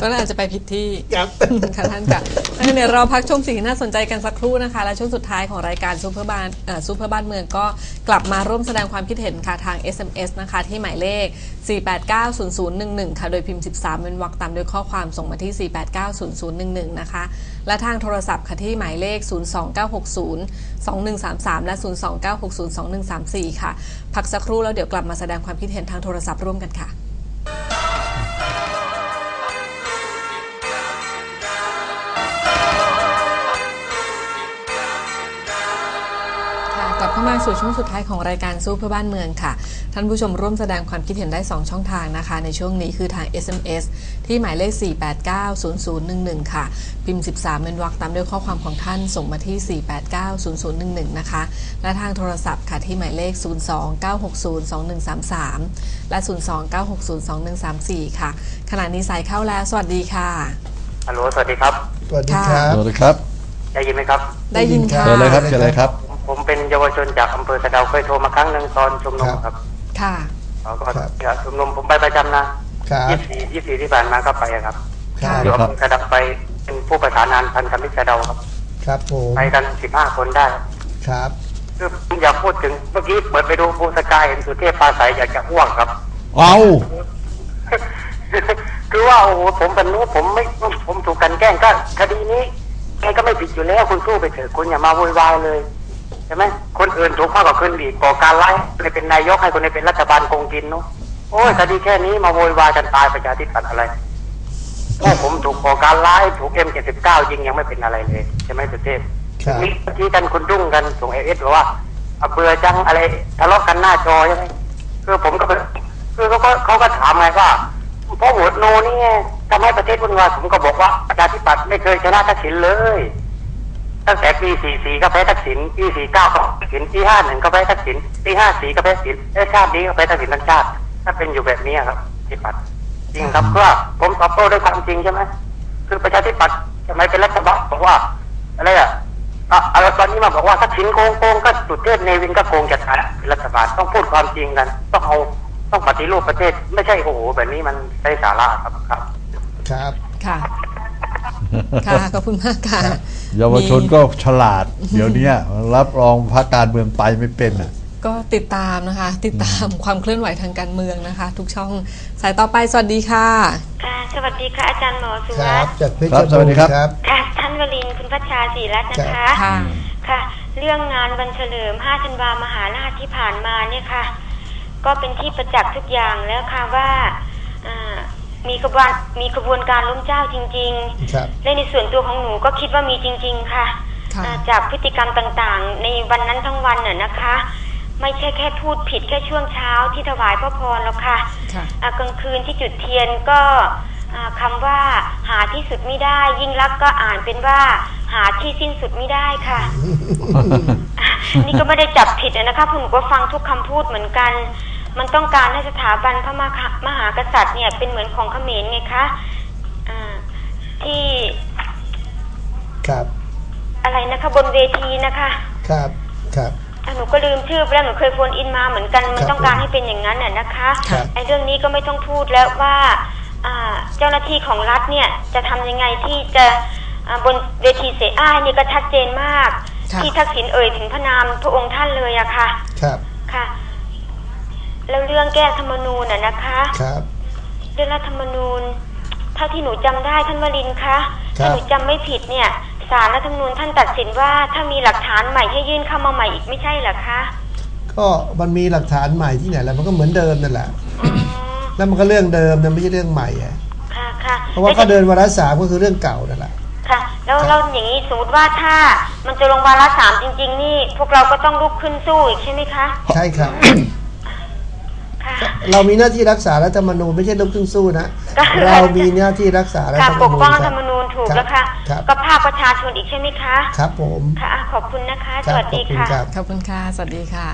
ก็น่าจะไปผิดที่ครับค่ะท่านค่ะงั้นเดี๋ยวเราพักชมสิ่งที่น่าสนใจกันสักครู่นะคะ และช่วงสุดท้ายของรายการซูเปอร์บ้านเอ่อซูเปอร์บ้านเมืองก็กลับมาร่วมแสดงความคิดเห็นค่ะทาง SMS นะคะที่หมายเลข 4890011 ค่ะโดยพิมพ์ 13 เป็นวรรคตามด้วยข้อความส่งมาที่ 4890011 นะคะ และทางโทรศัพท์ค่ะที่หมายเลข 029602133 และ 029602134 ค่ะ พักสักครู่แล้วเดี๋ยวกลับมาแสดงความคิดเห็นทางโทรศัพท์ร่วมกันค่ะ มาสู่ช่วงสุดท้ายของรายการสู้เพื่อบ้านเมืองค่ะ ท่านผู้ชมร่วมแสดงความคิดเห็นได้ 2 ช่องทางนะคะ ในช่วงนี้คือทาง SMS ที่หมายเลข 4890011 ค่ะ พิมพ์ 13เป็นวรรคตามด้วยข้อความของท่านส่งมาที่ 4890011 นะคะ และทางโทรศัพท์ค่ะที่หมายเลข 029602133 และ 029602134 ค่ะ ขณะนี้สายเข้าแล้ว สวัสดีค่ะฮัลโหลสวัสดีครับ สวัสดีครับ สวัสดีครับ ได้ยินไหมครับ ได้ยินค่ะ เชิญเลยครับเชิญเลยครับ ผมผมเป็นเยาวชนจากอำเภอสะเดาเคยโทรมาครั้งหนึ่งตอนชุมนุมครับค่ะอ๋อก็ครับเดี๋ยวชุมนุมผมไปประจำนะครับยี่สี่ยี่สี่ที่ผ่านมาก็ไปอะครับครับอยู่อำเภอสะเดาไปเป็นผู้ประสานงานพันธมิตรสะเดาครับ ครับผมไปกันสิบห้าคนได้ ครับคือผมอยากพูดถึงเมื่อกี้เปิดไปดูภูสกายเห็นสุเทพปราศัยอยากจะอ้วกครับ เอาคือว่าโอ้โหผมเป็นนู้นผมไม่ผมถูกกลันแกล้งก็คดีนี้ใครก็ไม่ผิดอยู่แล้วคุณสู้ไปเถอะคุณอย่ามาโวยวายเลย ใช่ไหมคนอื่นถูกมากกว่าคนอีกก่อการร้ายเลยเป็นนายกให้คนนี้เป็นรัฐบาลโกงกินเนาะโอ้ยคดีแค่นี้มาโวยวายกันตายประชาธิปัตย์อะไรพวกผมถูกก่อการร้ายถูกเอ็มเจ็ดสิบเก้ายิงยังไม่เป็นอะไรเลยใช่ไหมสุเทพครับมีเมื่อกี้กันคุณรุ่งกันส่งเอเอสบอกว่าเอาเบื่อจังอะไรทะเลาะกันหน้าจอใช่ไหมคือผมก็เป็นคือเขาก็เขาก็ถามไงว่าเพราะโหวตโนนี่ไงทำให้ประเทศวุ่นวายผมก็บอกว่าประชาธิปัตย์ไม่เคยชนะทักษิณเลย ตั้งแต่ปี 44 ก็แพ้ทักษิณปี 49 ก็ทักษิณปี 51 ก็แพ้ทักษิณปี 54 ก็แพ้ทักษิณเอ้ชาตินี้ก็แพ้ทักษิณทั้งชาติ ถ้าเป็นอยู่แบบนี้ครับประชาธิปัดจริงครับเพื่อผมตอบโต้ด้วยความจริงใช่ไหมคือประชาธิปัตย์ทำไมเป็นรัฐบาลบอกว่าอะไรอะอะอะไรตอนนี้มาบอกว่าทักษิณโกงโกงก็สุดเทพเนวินก็โกงจัดการเป็นรัฐบาลต้องพูดความจริงกัน ต้องเอาต้องปฏิรูปประเทศ ไม่ใช่โอ้โหแบบนี้มันไร้สาระครับครับ ครับ ค่ะค่ะขอบคุณมากค่ะเยาวชนก็ฉลาด เดี๋ยวเนี้ยรับรองพรรคการเมืองไปไม่เป็นอะก็ติดตามนะคะ ติดตามความเคลื่อนไหวทางการเมืองนะคะ ทุกช่องสายต่อไปสวัสดีค่ะค่ะสวัสดีค่ะอาจารย์หมอสุควัรัสบดิ์จากเพชรครับสวัสดีครับครับค่ะท่านวลินทร์คุณพัชชาศรีรัตน์นะคะค่ะค่ะเรื่องงานวันเฉลิม5ธันวามหาราชที่ผ่านมาเนี่ยค่ะ ก็เป็นที่ประจักษ์ทุกอย่างแล้วค่ะว่าอ่า มีกระบวนมีกระบวนการล้มเจ้าจริงครับ ๆ และในส่วนตัวของหนูก็คิดว่ามีจริง ๆ ค่ะค่ะ อ่าจากพฤติกรรมต่างๆ ในวันนั้นทั้งวันน่ะนะคะ ไม่ใช่แค่พูดผิดแค่ช่วงเช้าที่ถวายพระพรหรอกค่ะค่ะ อ่ากลางคืนที่จุดเทียนก็อ่าคำาว่าหาที่สุดไม่ได้ ยิ่งรักษณ์ก็อ่านเป็นว่าหาที่สิ้นสุดไม่ได้ค่ะ นี่ก็ไม่ได้จับผิดอะนะคะผมก็ฟังทุกคำพูดเหมือนกัน มันต้องการให้สถาบันพระมหามหากษัตริย์เนี่ยเป็นเหมือนของเขมรไงคะอ่าที่ครับ อะไรนะคะบนเวทีนะคะ ครับครับอะหนูก็ลืมชื่อไปแล้วหนูเคยโฟนอินมาเหมือนกันมันครับต้องการให้เป็นอย่างนั้นน่ะนะคะครับไอ้เรื่องนี้ก็ไม่ต้องพูดแล้วว่าอ่าเจ้าหน้าที่ของรัฐเนี่ยจะทำยังไงที่จะอ่าบนเวทีเสอ้ายนี่ก็ชัดเจนมากค่ะที่ทักษิณเอ่ยถึงพระนามพระองค์ท่านเลยอะค่ะ ครับค่ะ แล้วเรื่องแก้รัฐธรรมนูญน่ะนะคะ ครับ เรื่องรัฐธรรมนูญเท่าที่หนูจำได้ท่านวรินทร์คะครับ ถ้าหนูจำไม่ผิดเนี่ยศาลรัฐธรรมนูญท่านตัดสินว่าถ้ามีหลักฐานใหม่ให้ยื่นเข้ามาใหม่อีกไม่ใช่เหรอคะก็มันมีหลักฐานใหม่ที่ไหนแล้วมันก็เหมือนเดิมนั่นแหละอ๋อแล้วมันก็เรื่องเดิมนะไม่ใช่เรื่องใหม่อะค่ะค่ะเพราะว่าก็เดินวาระสามก็คือเรื่องเก่านั่นแหละ ค่ะ แล้วเราอย่างนี้สมมติว่าถ้ามันจะลงวาระสามจริง ๆ นี่ พวกเราก็ต้องลุกขึ้นสู้อีกใช่ไหมคะ ใช่ครับค่ะ เรามีหน้าที่รักษารัฐธรรมนูญไม่ใช่ลุกขึ้นสู้นะก็คือเรามีหน้าที่รักษารัฐค่ะธรรมปนูกญป้องรัฐคธรัรบรมนูญถูกครับแล้วค่ะครับก็ภาคประชาชนอีกใช่ไหมคะครับผมค่ะอะขอบคุณนะคะคสรับวัสขดีอบคุณค่ะครับขอบคุณค่ะสวัสดีค่ะ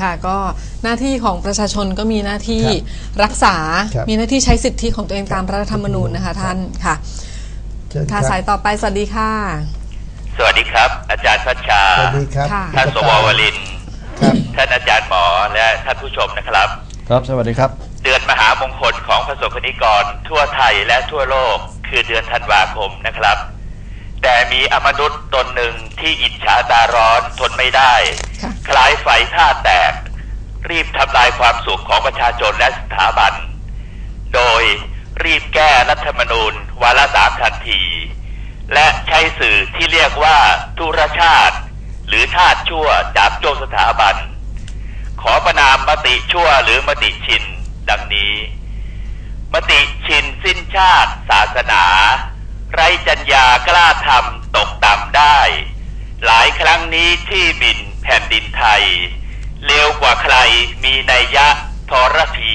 ค่ะก็หน้าที่ของประชาชนก็มีหน้าที่ครับรักษาครับมีหน้าที่ใช้สิทธิของตัวเองตามรัฐธรรมนูญนะคะครับท่านค่ะเชิญคค่ะรับสายต่อไปสวัสดีค่ะ สวัสดีครับ อาจารย์พัชชา สวัสดีครับค่ะท่านสววลินทร์ครับท่านอาจารย์หมอและท่านผู้ชมนะครับ ครับสวัสดีครับ เดือนมหามงคลของประสบกนิกร ทั่วไทยและทั่วโลก คือเดือนธันวาคมนะครับ แต่มีอมนุษย์ตนหนึ่งที่อิจฉาตาร้อนทนไม่ได้ค่ะคล้ายไฟท่าแตก รีบทำลายความสุขของประชาชนและสถาบัน โดยรีบแก้รัฐธรรมนูญวาระสามทันที และใช้สื่อที่เรียกว่าทุรชาติ หรือชาติชั่วจากโจมสถาบัน ขอประนามมติชั่วหรือมติชินดังนี้ มติชินสิ้นชาติ ศาสนา ไรจัญญากล้าทำตกต่ำได้ หลายครั้งนี้ที่หมินแผ่นดินไทยเลวกว่าใครมีนัยยะทรพี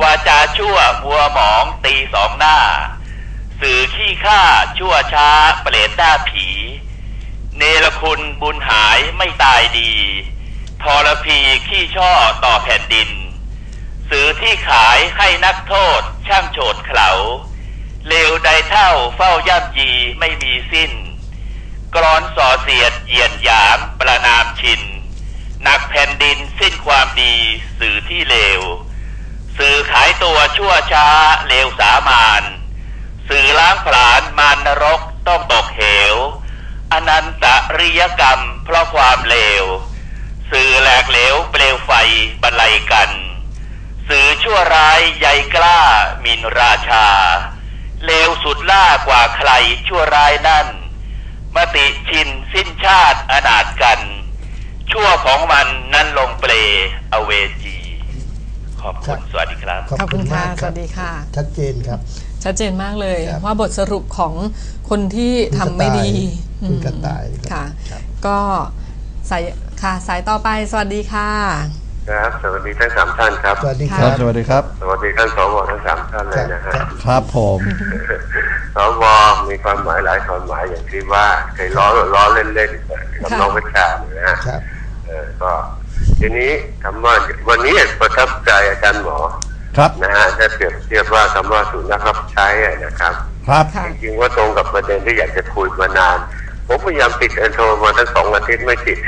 วาจาชั่วมัวหมองตีสองหน้า สื่อขี้ข้าชั่วช้าเปรตหน้าผี เนรคุณบุญหายไม่ตายดี พรพีขี้ช่อต่อแผ่นดินสื่อที่ขายให้นักโทษ ช่างโฉดเขลาเลวใดเท่าเฝ้าย่ำยีไม่มีสิ้น กรอนส่อเสียดเหยียดหยามประนามชิน หนักแผ่นดินสิ้นความดีสื่อที่เลว สื่อขายตัวชั่วช้าเลวสามาน สื่อล้างผลาญมารนรกต้องตกเหว อนันตริยกรรมเพราะความเลว สื่อแหลกเหลวเปลวไฟบรรลัยกัน สื่อชั่วร้ายใหญ่กล้าหมินราชา เลวสุดล่ากว่าใครชั่วร้ายนั่น มติชินสิ้นชาติอนาถกัน ชั่วของมันนั้นลงเปลอเวจี ขอบคุณสวัสดีครับ ขอบคุณค่ะมากสวัสดีค่ะ ชัดเจนครับ ชัดเจนมากเลยครับว่าบทสรุปของคนที่ทำไม่ดีคุณกระอืมต่ายคุณกระต่ายค่ะครับก็สายค่ะสายต่อไปสวัสดีค่ะ ครับสวัสดีทั้งสามท่านครับ สวัสดีคครัรับครับสวัสดีครับ สวัสดีท่านสวทั้งสามท่านเลยนะฮะครับครับผม สวมีความหมายหลายความหมายอย่างที่ว่าเคยล้อล้อเล่นๆกับค่ะน้องวิชาเนี่ยนะฮะครับ เออก็ ทีนี้คำว่าวันนี้ประทับใจอาจารย์หมอครับ นะฮะได้เปรียบเทียบว่าคำว่าสุนัขรับใช้อะนะครับ ครับ ค่ะ จริงๆว่าตรงกับประเด็นที่อยากจะคุยมานาน ผมพยายามติดเอนโทรมาทั้งสองอาทิตย์ไม่ติด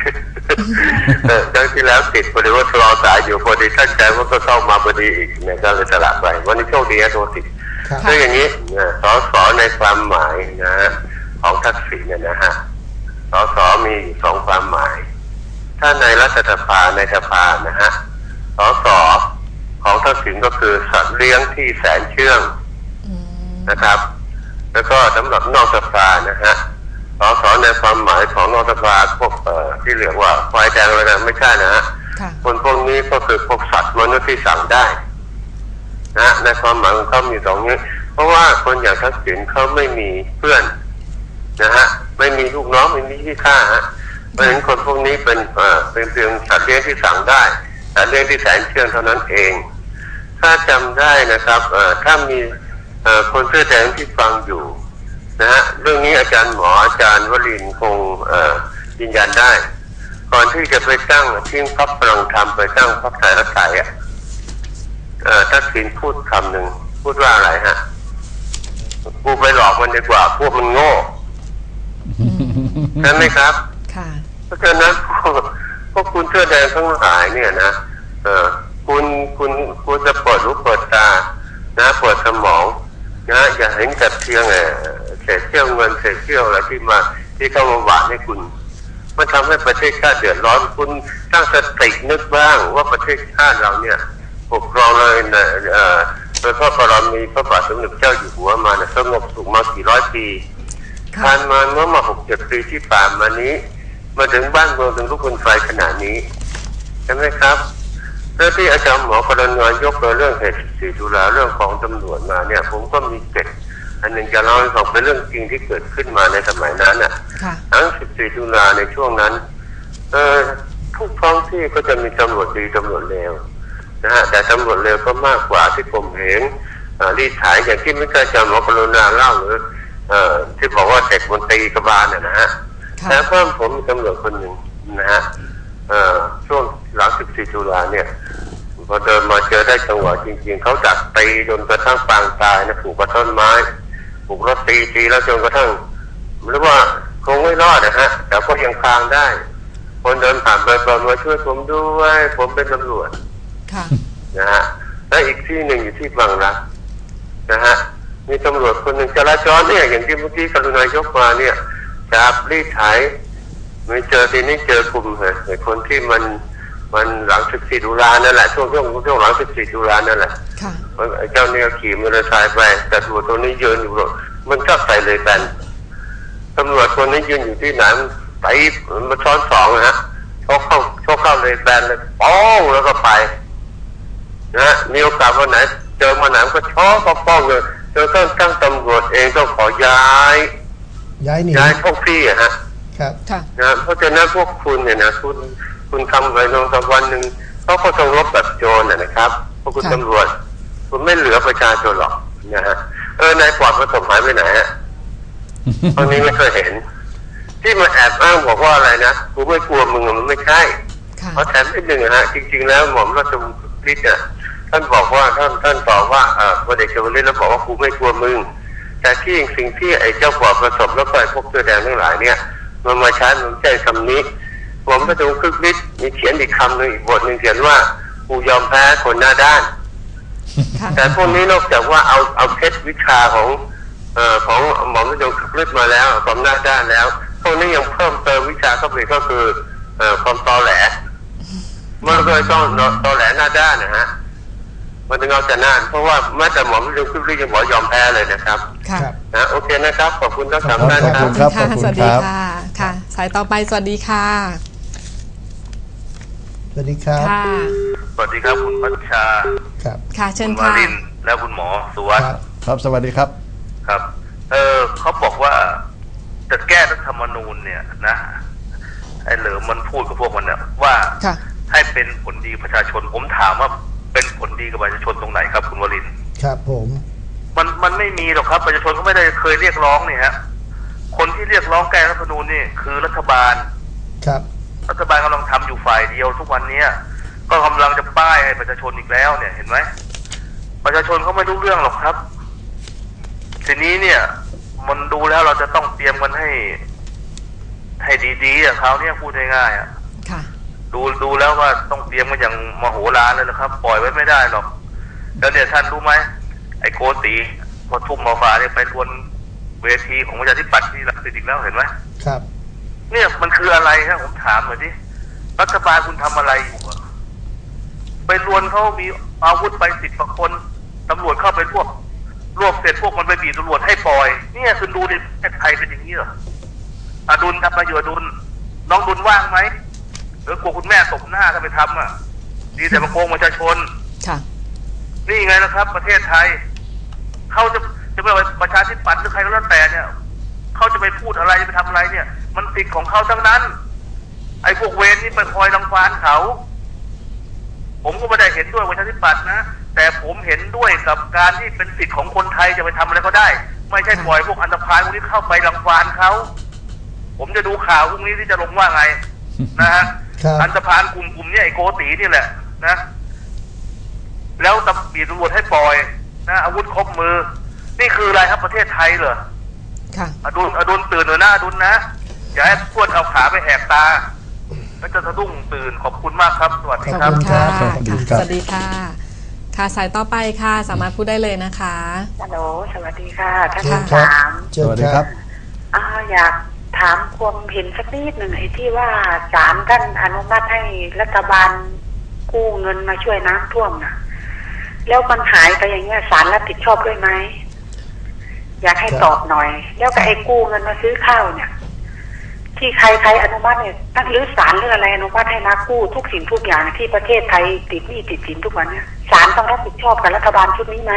เออครั้งที่แล้วติดพอดีว่ารอสายอยู่พอดีท่านใจว่าก็เข้ามาพอดีอีกเนี่ยก็เลยสลับไปวันนี้โชคดีนะโทรติดครับคืออย่างนี้นะสอสอในความหมายนะฮะของทักษิณเนี่ยนะฮะสอสอมีอยู่สองความหมาย ถ้าในรัฐสภาในสภานะฮะสอสอของทักษิณก็คือสัตว์เลี้ยงที่แสนเชื่องอืมนะครับ แล้วก็สำหรับนอกสภานะฮะ สอสอในความหมายของนอกสภาพวกเอ่อที่เรียกว่าควายแดงอะไรกันไม่ใช่นะฮะค่ะคนพวกนี้ก็คือพวกสัตว์มนุษย์ที่สั่งได้ นะในความหมายของเขามีสองนี้เพราะว่าคนอย่างทักษิณเขาไม่มีเพื่อนนะฮะไม่มีลูกน้องไม่มีที่ฆ่าฮะเพราะฉะนั้นคนพวกนี้เป็นเอ่อเป็นเพียงสัตว์เลี้ยงที่สั่งได้สัตว์เลี้ยงที่แสนเชื่องเท่านั้นเอง ถ้าจำได้นะครับเอ่อถ้ามีเอ่อคนเสื้อแดงที่ฟังอยู่ นะฮะเรื่องนี้อาจารย์หมออาจารย์วรินทร์คงเอ่อยืนยันได้ ก่อนที่จะไปตั้งทิ้งพักพลังธรรมไปตั้งพักไทยรักไทยอะเอ่อทักษิณพูดคำหนึ่งพูดว่าอะไรฮะกูไปหลอกมันดีกว่า พวกมันโง่ใช่ไหมครับ ค่ะเพราะฉะนั้นพวกพวกคุณเสื้อแดงทั้งหลายเนี่ยนะเออคุณคุณคุณจะเปิดรูเปิดตา นะเปิดสมอง นะอย่าเห็นแต่เพียงเอ่อเศษเที่ยวเงินเศษเที่ยวอะไรที่มาที่เข้ามาหวานให้คุณมันทำให้ประเทศชาติเดือดร้อนคุณตั้งสตินึกบ้างว่าประเทศชาติเราเนี่ยปกครองเลยนะเอ่อโดยพระบรมีพระบาทสมเด็จเจ้าอยู่หัวมานะสงบสุขมากี่ร้อยปีค่ะผ่านมาเมื่อมาหกเจ็ดปีที่ผ่านมานี้ มาถึงบ้านเมืองถึงลูกคนไฟขนาดนี้ใช่ไหมครับเรื่องที่อาจารย์หมอกรณยกเรื่องเหตุสี่ตุลาเรื่องของตำรวจมาเนี่ย ผมก็มีเกร็ด อันหนึ่งจะเล่าให้ฟังเป็นเรื่องจริงที่เกิดขึ้นมาในสมัยนั้นน่ะค่ะทั้ง 14 ตุลาในช่วงนั้น เออทุกท้องที่ก็จะมีตำรวจดีตำรวจเลวนะฮะแต่ตำรวจเลวก็มากกว่าที่ผมเห็นอ่ารีดไถอย่างที่ไม่เคยจำหมอกรุณาเล่าหรือเอ่อที่บอกว่าเด็กบนตีกระบาลน่ะนะฮะค่ะแต่เพิ่มผมมีตำรวจคนหนึ่งนะฮะเอ่อช่วงหลัง 14 ตุลาเนี่ยพอเดินมาเจอได้จังหวะจริง ๆ เขาดักตีจนกระทั่งปางตายนะผูกกับต้นไม้ ผูกรถตีตีแล้วจนกระทั่งหรือว่าคงไม่รอดนะฮะ แต่ก็ยังคลางได้ คนเดินผ่านไปมามาช่วยผมด้วย ผมเป็นตำรวจค่ะนะฮะและอีกที่หนึ่งอยู่ที่บางรักนะฮะมีตำรวจคนหนึ่งจราจรเนี่ย อย่างที่เมื่อกี้กรุณายกมาเนี่ยจับรีดไถไม่เจอทีนี้เจอกลุ่มเหรอไอ้คนที่มัน มันหลังสิบสี่ตุลานั่นแหละช่วงช่วงช่วงหลังสิบสี่ตุลานั่นแหละค่ะไอ้เจ้าเนี่ยขี่มอเตอร์ไซค์ไป แต่ตำรวจตัวนี้ยืนอยู่รถมันชอบใส่เลยแบนตำรวจคนนี้ยืนอยู่ที่ไหนมันไปมาช้อนสองนะฮะชกเข้าชกเข้าเลยแบนเลยป้องแล้วก็ไปนะฮะมีโอกาสวันไหน เจอมาไหนมันก็ชอก็ป้องเลยจนต้องตั้งตำรวจเองต้องขอย้าย ย้ายหนีย้ายพวกพี่อะฮะ ครับค่ะนะเพราะฉะนั้นพวกคุณเนี่ยนะคุณ คุณทำไปลงสักวันหนึ่งเขาก็ต้องรบแบบโจรนะนะครับเพราะคุณค่ะตำรวจคุณไม่เหลือประชาชนหรอกนะฮะเออนายปลอดประสบหายไปไหนฮะตอนนี้ไม่เคยเห็น ที่มาแอบอ้างบอกว่าอะไรนะกูไม่กลัวมึงอะมันไม่ใช่ค่ะเพราะแถมนิดหนึ่งอะฮะจริง ๆ แล้วหม่อมราชวงศ์ฤทธิ์เนี่ยท่านบอกว่าท่านท่านตอบว่าเอ่อพลเอกชวลิตแล้วบอกว่ากูไม่กลัวมึงแต่ที่สิ่งที่ไอ้เจ้าปอบประสบแล้วก็ไอ้พวกเสื้อแดงทั้งหลายเนี่ย มันมาใช้มันใจคำนี้ ผมพระจงคึกฤทธิ์มีเขียนอีกคำหนึ่งอีกบทหนึ่งเขียนว่ากูยอมแพ้คนหน้าด้านค่ะแต่พวกนี้นอกจากว่าเอาเอาเพชรวิชาของเอ่อของหมอมราชวงศ์คึกฤทธิ์มาแล้วความหน้าด้านแล้ว พวกนี้ยังเพิ่มเติมวิชาเข้าไปก็คือเอ่อความตอแหลมันก็เลยต้องตอแหลหน้าด้านนะฮะมันถึงเอาแต่น่านเพราะว่าแม้แต่หมอไม่รู้คึกฤทธิ์ยังบอกยอมแพ้เลยนะครับค่ะครับนะโอเคนะครับ ขอบคุณทั้งสามท่านขอบครัคุบณครับค่ะขอบคุณสวัสดีครับค่ะ ค่ะ สายต่อไปสวัสดีค่ะ สวัสดีครับ ค่ะ สวัสดีครับคุณพัชชา ครับ ค่ะ เชิคุญณวาค่ะ รินและคุณหมอสุวัสคด์รับครับสวัสดีครับ ครับ เออเขาบอกว่าจะแก้รัฐธรรมนูญเนี่ยนะไอ้เหลิมมันพูดกับพวกมันเนี่ยว่าค่ะ ให้เป็นผลดีประชาชน ผมถามว่าเป็นผลดีกับประชาชนตรงไหนครับ คุณวรินทร์ ครับผม มันมันไม่มีหรอกครับประชาชนเขาไม่ได้เคยเรียกร้องเนี่ยฮะคนที่เรียกร้องแก้รัฐธรรมนูญนี่คือรัฐบาล ครับรั ฐบาลกำลังทำอยู่ฝ่ายเดียวทุกวันเนี้ยก็กำลังจะป้ายให้ประชาชนอีกแล้วเนี่ยเห็นไหมประชาชนเขาไม่รู้เรื่องหรอกครับ ทีนี้เนี่ย มันดูแล้วเราจะต้องเตรียมกันให้ ให้ดีๆอะคราวเนี้ยพูดง่ายๆอะค่ะดูดูแล้วว่าต้องเตรียมกันอย่างมโหฬารเลยนะครับ ปล่อยไว้ไม่ได้หรอก แล้วเนี่ยท่านรู้ไหมไอ้โกติพอทุ่มมาฟ้าเนี่ยไปรวนเวทีของประชาธิปัตย์ที่หลักสิตอีกแล้วเห็นไหมครับ เนี่ยมันคืออะไรครับผมถามหน่อยดิรัฐบาลคุณทำอะไรอยู่อะไปรวนเขามีอาวุธไปสิบกว่าคนตำรวจเข้าไปรวบรวบเสร็จพวกมันไปบีบตำรวจให้ปล่อย เนี่ยคือดูในประเทศไทยเป็นอย่างนี้เหรออดุลทำมาอยู่อดุลน้องดุลว่างไหมหรือกลัวคุณแม่ตบหน้าถ้าไปทำอะดีแต่มาโกงประชาชนค่ะนี่ไงนะครับ ประเทศไทยเขาจะจะไม่ว่าประชาธิปัตย์หรือใครก็แล้วแต่เนี่ยเขาจะไปพูดอะไรจะไปทำอะไรเนี่ย มันสิทธิ์ของเขาทั้งนั้น ไอ้พวกเวรนี่ไปคอยรังควานเขา ผมก็ไม่ได้เห็นด้วยประชาธิปัตย์นะ แต่ผมเห็นด้วยกับการที่เป็นสิทธิ์ของคนไทยจะไปทำอะไรก็ได้ ไม่ใช่ปล่อยพวกอันธพาลพวกนี้เข้าไปรังควานเขาผมจะดูข่าวพรุ่งนี้ที่จะลงว่าไง นะฮะครับอันธพาลกลุ่มกลุ่มเนี่ยไอ้โกตีนี่แหละ นะ แล้วตำบีบตำรวจให้ปล่อย นะอาวุธครบมือ นี่คืออะไรครับประเทศไทยเหรอค่ะอดุลอดุลตื่นหน่อยนะอดุลนะ อย่าให้พวดเอาขาไปแหกตา แล้วจะสะดุ้งตื่นขอบคุณมากครับ สวัสดีขอบครับ คุณค่ะขอบคุณครับค่ะสวัสดีค่ะ ค่ะสายต่อไปค่ะ สามารถพูดได้เลยนะคะ ฮัลโหล สวัสดีค่ะ ท่านเชิญผู้ครับถามเชิญสวัสดีคครัรับ บ อ่าอยากถามความเห็นสักนิดหนึ่งไอ้ที่ว่าศาลท่านอนุมัติให้รัฐบาลกู้เงินมาช่วยน้ำท่วมน่ะแล้วมันหายไปอย่างเงี้ยศาลรับผิดชอบด้วยไหม อยากให้ครับ ตอบหน่อย แล้วก็ไอ้กู้เงินมาซื้อข้าวเนี่ย ที่ใครใครอนุมัติเนี่ยตั้งหรือศาลหรืออะไรอนุมัติให้มากู้ทุกสิ่งทุกอย่างที่ประเทศไทยติดหนี้ติดสินทุกวันเนี่ยศาลต้องรับผิดชอบกับรัฐบาลชุดนี้ไหม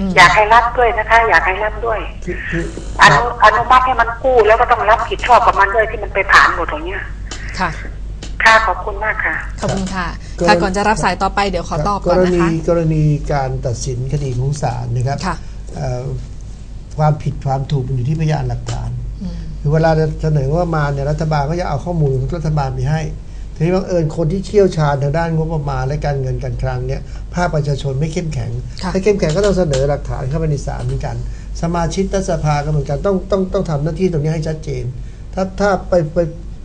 อืมอยากให้รับด้วยนะคะ อยากให้รับด้วยคือคืออนุอนุมัติให้มันกู้แล้วก็ต้องรับผิดชอบกับมันด้วยที่มันไปผ่านหมดอย่างเงี้ยค่ะค่ะขอบคุณมากค่ะขอบคุณค่ะค่ะก่อนจะรับสายต่อไปเดี๋ยวขอตอบก่อนกรนะณีคะกรณีการตัดสินคดีของศาลนะครับค่ะเอ่อความผิดความถูกมันอยู่ที่พยานหลักฐานอืม คือเวลาจะเสนอว่ามาเนี่ยรัฐบาลก็จะเอาข้อมูลของรัฐบาลไปให้ทีนี้บังเอิญคนที่เชี่ยวชาญทางด้านงบประมาณและการเงินการคลังเนี่ยภาคประชาชนไม่เข้มแข็งค่ะถ้าเข้มแข็งก็ต้องเสนอหลักฐานเข้าไปในศาลเหมือนกัน สมาชิกรัฐสภาก็เหมือนกันต้องต้องต้องทำหน้าที่ตรงนี้ให้ชัดเจน ถ้าถ้าไปไป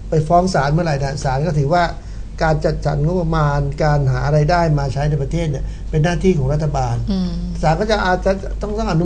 ไปฟ้องศาลเมื่อไหร่นะศาลก็ถือว่าการจัดสรรงบประมาณการหาไรายได้มาใช้ในประเทศเนี่ยเป็นหน้าที่ของรัฐบาลอืมศาลก็จะอาจจะต้องต้องอนุ